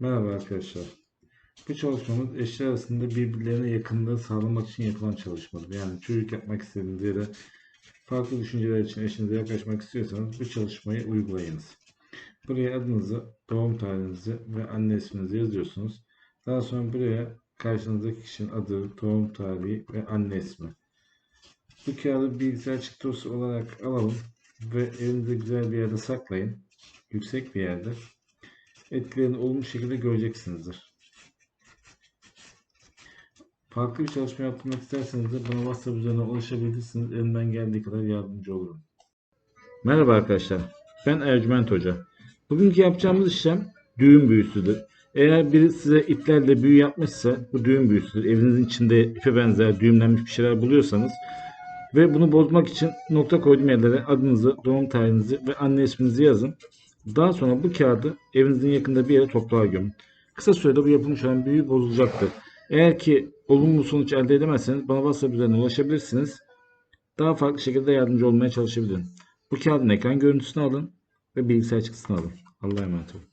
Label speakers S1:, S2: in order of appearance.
S1: Merhaba arkadaşlar. Bu çalışmamız eşler arasında birbirlerine yakınlığı sağlamak için yapılan çalışmadır. Yani çocuk yapmak istediğiniz ya da farklı düşünceler için eşinize yaklaşmak istiyorsanız bu çalışmayı uygulayınız. Buraya adınızı, doğum tarihinizi ve anne isminizi yazıyorsunuz. Daha sonra buraya karşınızdaki kişinin adı, doğum tarihi ve anne ismi. Bu kağıdı bilgisayar çıktısı olarak alalım ve elinizde güzel bir yerde saklayın. Yüksek bir yerde etkilerini olumlu şekilde göreceksinizdir. Farklı bir çalışma yaptırmak isterseniz de bana WhatsApp üzerinden ulaşabilirsiniz. Elimden geldiği kadar yardımcı olurum. Merhaba arkadaşlar. Ben Ercüment Hoca. Bugünkü yapacağımız işlem düğün büyüsüdür. Eğer biri size iplerle büyü yapmışsa bu düğün büyüsüdür. Evinizin içinde ipe benzer düğümlenmiş bir şeyler buluyorsanız ve bunu bozmak için nokta koyduğum yerlere adınızı, doğum tarihinizi ve anne isminizi yazın. Daha sonra bu kağıdı evinizin yakında bir yere toprağa gömün. Kısa sürede bu yapılmış olan büyü bozulacaktır. Eğer ki olumlu sonuç elde edemezseniz bana WhatsApp üzerinden ulaşabilirsiniz. Daha farklı şekilde yardımcı olmaya çalışabilirim. Bu kağıdın ekran görüntüsünü alın ve bilgisayar çıktısını alın. Allah'a emanet olun.